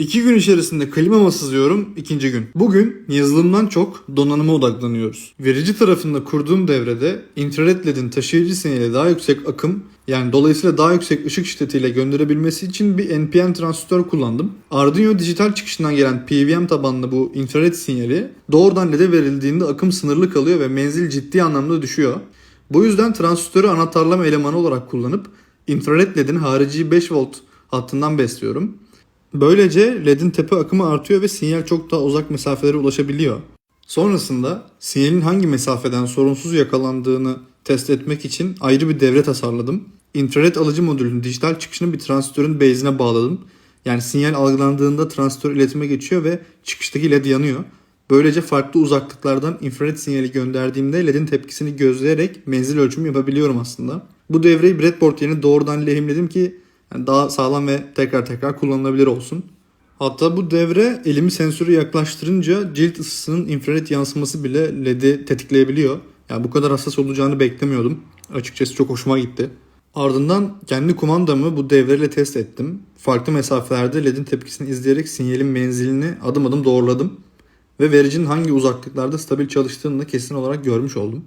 İki gün içerisinde klimama sızıyorum ikinci gün. Bugün yazılımdan çok donanıma odaklanıyoruz. Verici tarafında kurduğum devrede infrared ledin taşıyıcı sinyali daha yüksek akım yani dolayısıyla daha yüksek ışık şiddetiyle gönderebilmesi için bir NPN transistör kullandım. Arduino dijital çıkışından gelen PWM tabanlı bu infrared sinyali doğrudan LED'e verildiğinde akım sınırlı kalıyor ve menzil ciddi anlamda düşüyor. Bu yüzden transistörü anahtarlama elemanı olarak kullanıp infrared ledin harici 5 volt hattından besliyorum. Böylece ledin tepe akımı artıyor ve sinyal çok daha uzak mesafelere ulaşabiliyor. Sonrasında sinyalin hangi mesafeden sorunsuz yakalandığını test etmek için ayrı bir devre tasarladım. İnfrared alıcı modülün dijital çıkışını bir transistörün base'ine bağladım. Yani sinyal algılandığında transistör iletime geçiyor ve çıkıştaki led yanıyor. Böylece farklı uzaklıklardan infrared sinyali gönderdiğimde ledin tepkisini gözleyerek menzil ölçümü yapabiliyorum aslında. Bu devreyi breadboard yerine doğrudan lehimledim ki yani daha sağlam ve tekrar tekrar kullanılabilir olsun. Hatta bu devre elimi sensörü yaklaştırınca cilt ısısının infrared yansıması bile LED'i tetikleyebiliyor. Yani bu kadar hassas olacağını beklemiyordum. Açıkçası çok hoşuma gitti. Ardından kendi kumandamı bu devreyle test ettim. Farklı mesafelerde LED'in tepkisini izleyerek sinyalin menzilini adım adım doğruladım. Ve vericinin hangi uzaklıklarda stabil çalıştığını da kesin olarak görmüş oldum.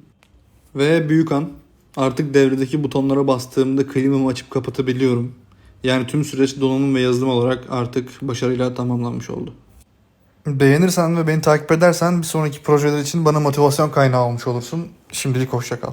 Ve büyük an artık devredeki butonlara bastığımda klimamı açıp kapatabiliyorum. Yani tüm süreç donanım ve yazılım olarak artık başarıyla tamamlanmış oldu. Beğenirsen ve beni takip edersen bir sonraki projeler için bana motivasyon kaynağı olmuş olursun. Şimdilik hoşça kal.